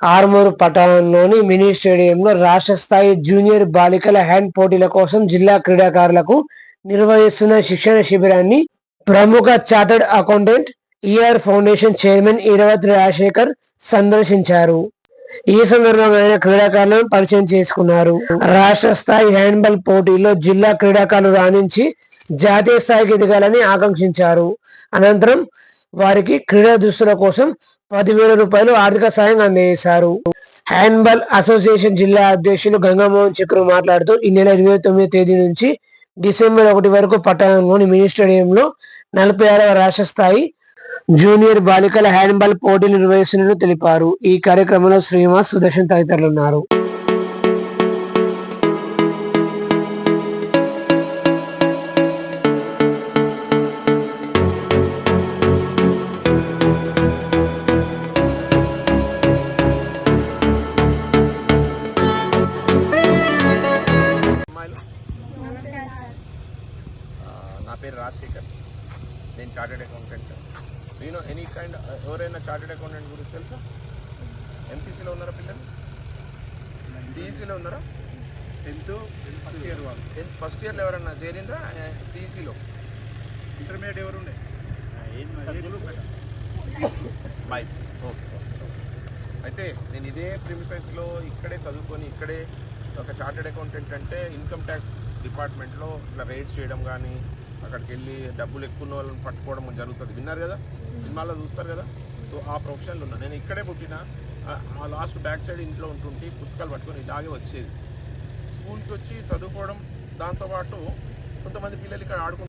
ఆర్మూరు పట్టణంలోని మినీ స్టేడియంలో రాష్ట్ర స్థాయి జూనియర్ బాలికల హ్యాండ్ పోటీల కోసం జిల్లా క్రీడాకారులకు నిర్వహిస్తున్న శిక్షణ శిబిరాన్ని ప్రముఖ chartered accountant ER foundation chairman Iravathi Rajasekhar సందర్శించారు. ఈ సందర్భంగా ఆయన క్రీడాకారులను పరిచయం చేసుకున్నారు. రాష్ట్ర స్థాయి హ్యాండ్బాల్ పోటీల్లో జిల్లా క్రీడాకారులు రాణించి జాతీయ స్థాయికి ఎదగాలని ఆకాంక్షించారు. అనంతరం వారికి క్రీడా దుస్తుల కోసం పదివేల రూపాయలు ఆర్థిక సాయం అందజేశారు హ్యాండ్బాల్ అసోసియేషన్ జిల్లా అధ్యక్షులు గంగామోహన్ చక్రు మాట్లాడుతూ ఈ నెల ఇరవై తొమ్మిది తేదీ నుంచి డిసెంబర్ ఒకటి వరకు పట్టణంలోని మినీ స్టేడియంలో నలభై ఆరవ రాష్ట్ర స్థాయి జూనియర్ బాలికల హ్యాండ్బాల్ పోటీలు నిర్వహిస్తున్నట్లు తెలిపారు. ఈ కార్యక్రమంలో శ్రీనివాస్ సుదర్శన్ తదితరులు ఉన్నారు. పేరు రాజశేఖర్. నేను చార్టెడ్ అకౌంటెంట్ నేను ఎనీ కైండ్ ఎవరైనా చార్టెడ్ అకౌంటెంట్ గురించి తెలుసా? ఎంపీసీలో ఉన్నారా పిల్లలు? సిఈసీలో ఉన్నారా? టెన్త్ ఫస్ట్ ఇయర్ వాళ్ళు. టెన్త్ ఫస్ట్ ఇయర్లో ఎవరన్నా చేరిండ్రా? సిఈసీలో ఇంటర్మీడియట్ ఎవరు ఉండే బై ఓకే అయితే నేను ఇదే ప్రిమిసెస్లో ఇక్కడే చదువుకొని ఇక్కడే ఒక చార్టెడ్ అకౌంటెంట్ అంటే ఇన్కమ్ ట్యాక్స్ డిపార్ట్మెంట్లో ఇట్లా రైడ్స్ చేయడం కానీ అక్కడికి వెళ్ళి డబ్బులు ఎక్కువ ఉన్న వాళ్ళని పట్టుకోవడం జరుగుతుంది. విన్నారు కదా? సినిమాలో చూస్తారు కదా? సో ఆ ప్రొఫెషన్లో ఉన్నా. నేను ఇక్కడే పుట్టిన ఆ- ఆ లాస్ట్ బ్యాక్ సైడ్ ఇంట్లో ఉంటుంటే పుస్తకాలు పట్టుకొని ఇలాగే వచ్చేది. స్కూల్కి వచ్చి చదువుకోవడం దాంతోపాటు కొంతమంది పిల్లలు ఇక్కడ ఆడుకుంటారు